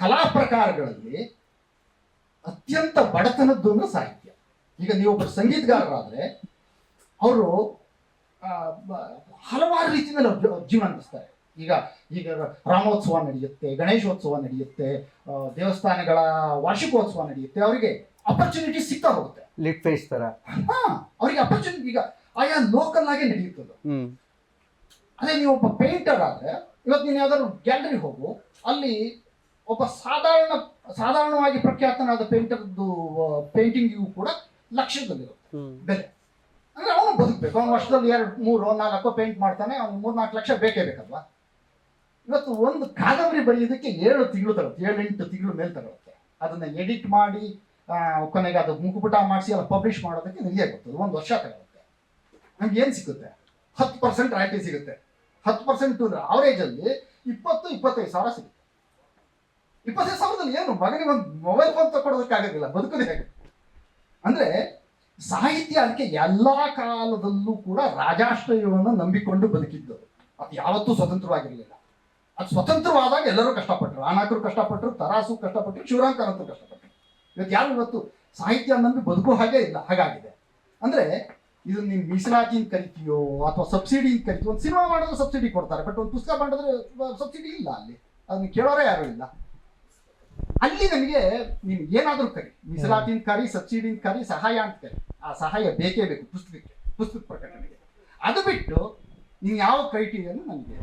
ಕಲಾ ಪ್ರಕಾರಗಳಲ್ಲಿ ಅತ್ಯಂತ ಬಡತನದ್ದು ಅಂದ್ರೆ ಸಾಹಿತ್ಯ. ಈಗ ನೀವು ಒಬ್ಬರು ಸಂಗೀತಗಾರರಾದ್ರೆ ಅವರು ಹಲವಾರು ರೀತಿಯಲ್ಲಿ ಜೀವನ ನಡೆಸ್ತಾರೆ. ಈಗ ಈಗ ರಾಮೋತ್ಸವ ನಡೆಯುತ್ತೆ ಗಣೇಶೋತ್ಸವ ನಡೆಯುತ್ತೆ ದೇವಸ್ಥಾನಗಳ ವಾರ್ಷಿಕೋತ್ಸವ ನಡೆಯುತ್ತೆ ಅವರಿಗೆ ಅಪರ್ಚುನಿಟಿ ಸಿಗ್ತಾ ಹೋಗುತ್ತೆ. ಲಿಟ್ ಫೇಸ್ ತರ. ಹಾ ಅವರಿಗೆ ಅಪರ್ಚುನಿಟಿ ಈಗ ಆಯಾ ಲೋಕಲ್ ಆಗಿ ನಡೆಯುತ್ತದೆ. ಅದೇ ನೀವು ಒಬ್ಬ ಪೇಂಟರ್ ಆದರೆ ಇವತ್ತು ನೀನು ಯಾವ್ದಾದ್ರು ಗ್ಯಾಲರಿ ಹೋಗು ಅಲ್ಲಿ ಒಬ್ಬ ಸಾಧಾರಣ ಸಾಧಾರಣವಾಗಿ ಪ್ರಖ್ಯಾತನಾದ ಪೇಂಟರ್ದು ಪೇಂಟಿಂಗಿಗೂ ಕೂಡ ಲಕ್ಷದಲ್ಲಿರುತ್ತೆ ಬೆಲೆ. ಅಂದ್ರೆ ಅವನು ಬದುಕಬೇಕು. ಅವನು ವರ್ಷದಲ್ಲಿ ಎರಡು ಮೂರು ನಾಲ್ಕು ಪೇಂಟ್ ಮಾಡ್ತಾನೆ ಅವ್ನು ಮೂರು ನಾಲ್ಕು ಲಕ್ಷ ಬೇಕೇ ಬೇಕಲ್ವಾ? ಇವತ್ತು ಒಂದು ಕಾದಂಬರಿ ಬರೆಯೋದಕ್ಕೆ ಏಳು ತಿಂಗಳು ತರುತ್ತೆ ಏಳೆಂಟು ಎಂಟು ತಿಂಗಳು ಮೇಲೆ ತರುತ್ತೆ. ಅದನ್ನ ಎಡಿಟ್ ಮಾಡಿ ಕೊನೆಗೆ ಅದು ಮುಖಪುಟ ಮಾಡಿಸಿ ಎಲ್ಲ ಪಬ್ಲಿಷ್ ಮಾಡೋದಕ್ಕೆ ನಿಮಗೆ ಗೊತ್ತದ ಒಂದು ವರ್ಷ ತಗೊಳುತ್ತೆ. ನಮ್ಗೆ ಏನು ಸಿಗುತ್ತೆ? ಹತ್ತು ಪರ್ಸೆಂಟ್ ರಾಯಿಟಿ ಸಿಗುತ್ತೆ. ಹತ್ತು ಪರ್ಸೆಂಟ್ ಅಂದ್ರೆ ಅವರೇಜಲ್ಲಿ ಇಪ್ಪತ್ತು, ಇಪ್ಪತ್ತೈದು ಸಾವಿರ ಸಿಗುತ್ತೆ. ಇಪ್ಪತ್ತೈದು ಸಾವಿರದಲ್ಲಿ ಏನು? ಮಗನಿಗೆ ಒಂದು ಮೊಬೈಲ್ ಫೋನ್ ತಗೊಳೋದಕ್ಕಾಗೋದಿಲ್ಲ ಬದುಕದೆ ಹೇಗೆ ಅಂದ್ರೆ ಸಾಹಿತ್ಯ ಅದಕ್ಕೆ ಎಲ್ಲಾ ಕಾಲದಲ್ಲೂ ಕೂಡ ರಾಜಾಶ್ರಯವನ್ನು ನಂಬಿಕೊಂಡು ಬದುಕಿದ್ದರು ಅದು ಯಾವತ್ತೂ ಸ್ವತಂತ್ರವಾಗಿರಲಿಲ್ಲ. ಅದು ಸ್ವತಂತ್ರವಾದಾಗ ಎಲ್ಲರೂ ಕಷ್ಟಪಟ್ಟರು. ಆನಾಕರು ಕಷ್ಟಪಟ್ಟರು, ತರಾಸು ಕಷ್ಟಪಟ್ಟರು ಶಿವರಾಂಕರಂತೂ ಕಷ್ಟಪಟ್ಟರು. ಇವತ್ತು ಯಾರು ಇವತ್ತು ಸಾಹಿತ್ಯ ನಂಬಿ ಬದುಕೋ ಹಾಗೆ ಇಲ್ಲ, ಹಾಗಾಗಿದೆ. ಅಂದ್ರೆ ಇದು ನೀವು ಮೀಸಲಾತಿ ಕರಿತೀಯೋ ಅಥವಾ ಸಬ್ಸಿಡಿ ಕರಿತೀಯೋ, ಒಂದು ಸಿನಿಮಾ ಮಾಡಿದ್ರೆ ಸಬ್ಸಿಡಿ ಕೊಡ್ತಾರೆ ಬಟ್ ಒಂದು ಪುಸ್ತಕ ಮಾಡಿದ್ರೆ ಸಬ್ಸಿಡಿ ಇಲ್ಲ ಅಲ್ಲಿ. ಅದನ್ನ ಕೇಳೋರೇ ಯಾರು ಇಲ್ಲ. ಅಲ್ಲಿ ನಮಗೆ ನೀನು ಏನಾದರೂ ಕರಿ ಮೀಸಲಾತಿನ ಕರಿ ಸಬ್ಸಿಡಿ ಕರಿ, ಸಹಾಯ ಅಂತ ಕರಿ. ಆ ಸಹಾಯ ಬೇಕೇ ಬೇಕು ಪುಸ್ತಕಕ್ಕೆ, ಪುಸ್ತಕ ಪ್ರಕಟಣೆಗೆ ಅದು ಬಿಟ್ಟು ನೀವು ಯಾವ ಕ್ರೈಟೀರಿಯನ್ನು ನನಗೆ